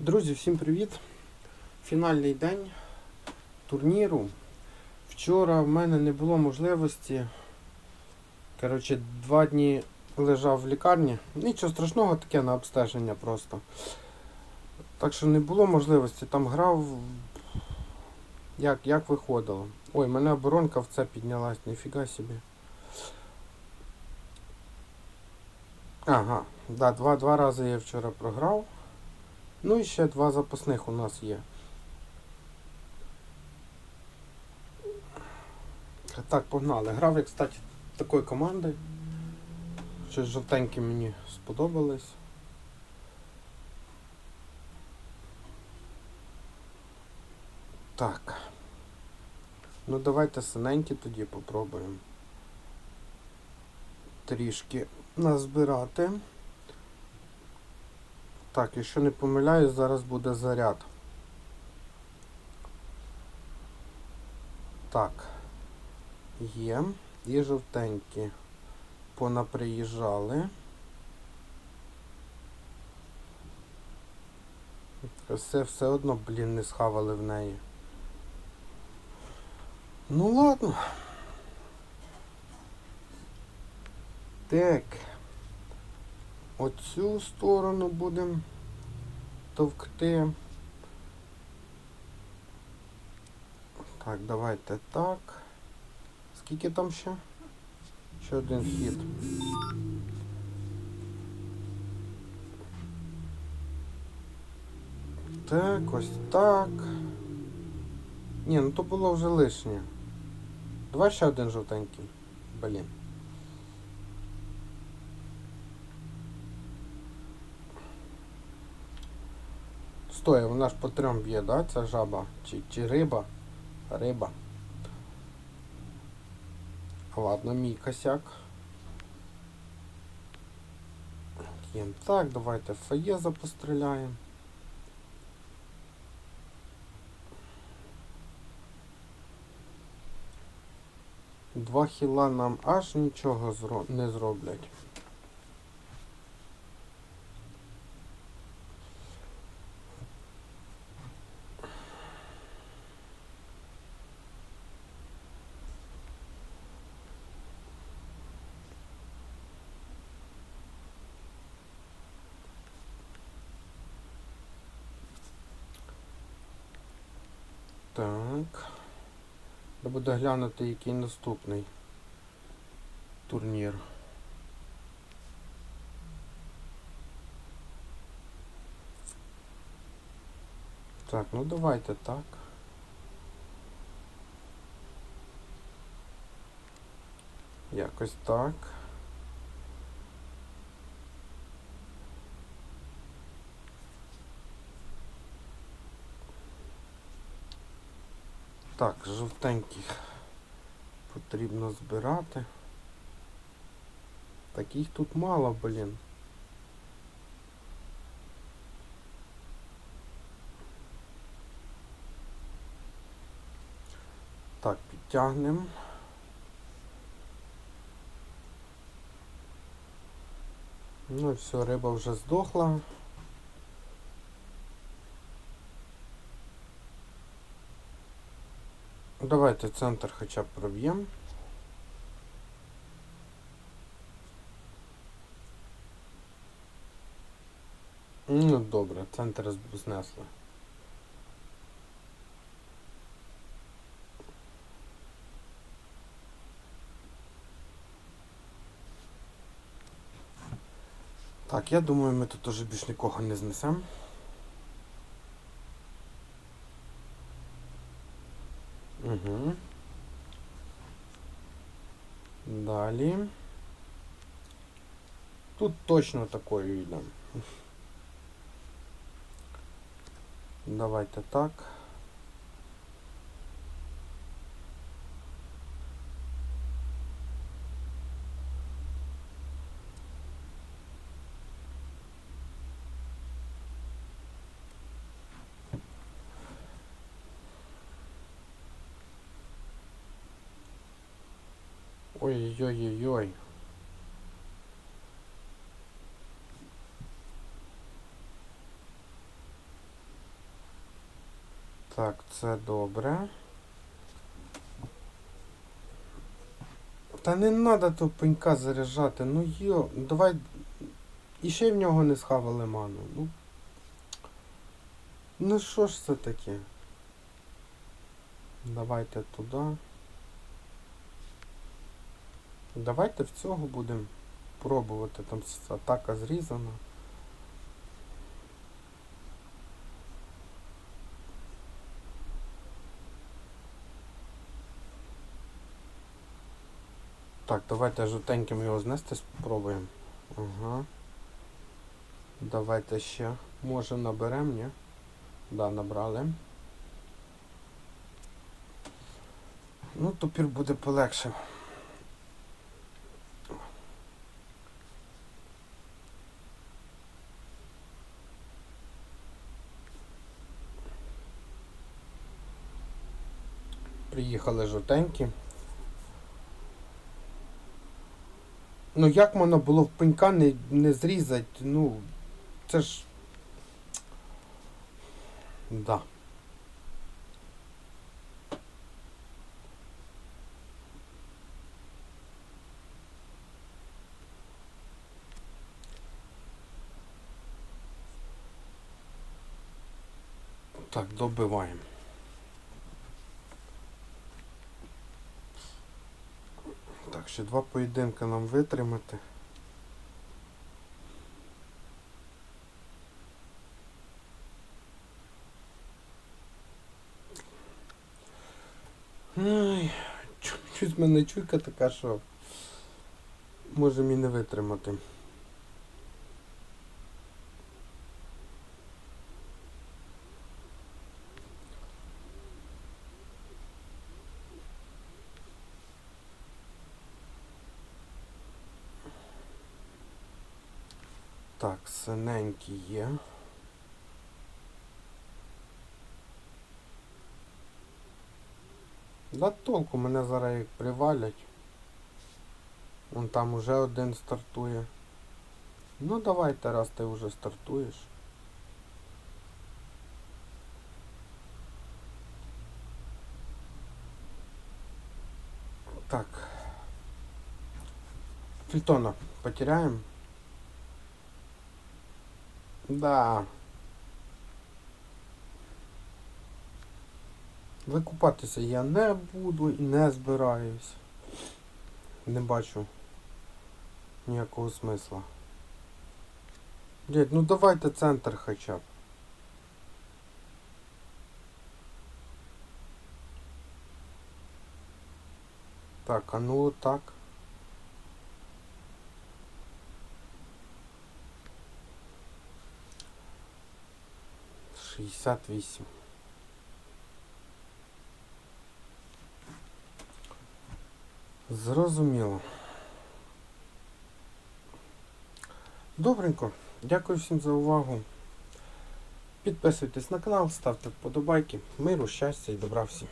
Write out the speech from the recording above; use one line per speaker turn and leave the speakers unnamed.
Друзі, всім привіт! Фінальний день турніру. Вчора в мене не було можливості. Коротше, два дні лежав в лікарні. Нічого страшного, таке на обстеження просто. Так що не було можливості, там грав. Як, як виходило. Ой, мене оборонка в це піднялась, ніфіга собі. Ага, да, два, два рази я вчора програв. Ну і ще два запасних у нас є. Так, погнали. Грав я, кстати, такої команди. Щось жовтенькі мені сподобались. Так. Ну давайте синенькі тоді попробуємо. Трішки назбирати. Так, якщо не помиляюсь, зараз буде заряд. Так. Є. І жовтенькі. Понаприїжджали. Все все одно, блін, не схавали в неї. Ну ладно. Так. Оцю сторону будемо товкти. Так, давайте так. Скільки там ще? Ще один хід. Так, ось так. Ні, ну то було вже лишнє. Давай ще один жовтенький. Блін. Стой, вона ж по трьом б'є, да? Ця жаба? Чи, чи риба? Риба. Ладно, мій косяк. Єм. Так, давайте фаєза постріляємо. Два хіла нам аж нічого не зроблять. Так. Я буду глянути, який наступний турнір. Так, ну давайте так. Якось так. Так, жовтеньких потрібно збирати. Таких тут мало, блін. Так, підтягнемо. Ну і все, риба вже здохла. Давайте центр хоча б проб'ємо. Ну добре, центр знесли. Так, я думаю, ми тут уже більш нікого не знесемо. Угу. Далі. Тут точно такое видно. Давайте так. Ой-ой-ой-ой. Так, це добре. Та не треба того пенька заряджати. Ну йо, давай. І ще й в нього не схавали ману. Ну. Ну що ж це таке? Давайте туди. Давайте в цього будемо пробувати. Там атака зрізана. Так, давайте жовтеньким його знести спробуємо. Ага. Давайте ще. Може наберемо, ні? Да, набрали. Ну, тепер буде полегше. Приїхали жовтенькі. Ну як можна було в пенька не, не зрізати? Ну, це ж. Да. Так, добиваємо. Так, ще два поєдинки нам витримати. Ай, чу- щось мене чуйка така, що може мені не витримати. Так, синенький є. Да толку мене зараз як привалять. Вон там уже один стартує. Ну давайте, раз ти вже стартуєш. Так. Фільтона потеряем. Да. Викупатися я не буду і не збираюсь. Не бачу ніякого смисла. Блять, ну давайте центр хоча б. Так, а ну так. Шістдесят вісім. Зрозуміло. Добренько. Дякую всім за увагу. Підписуйтесь на канал, ставте вподобайки. Миру, щастя і добра всім.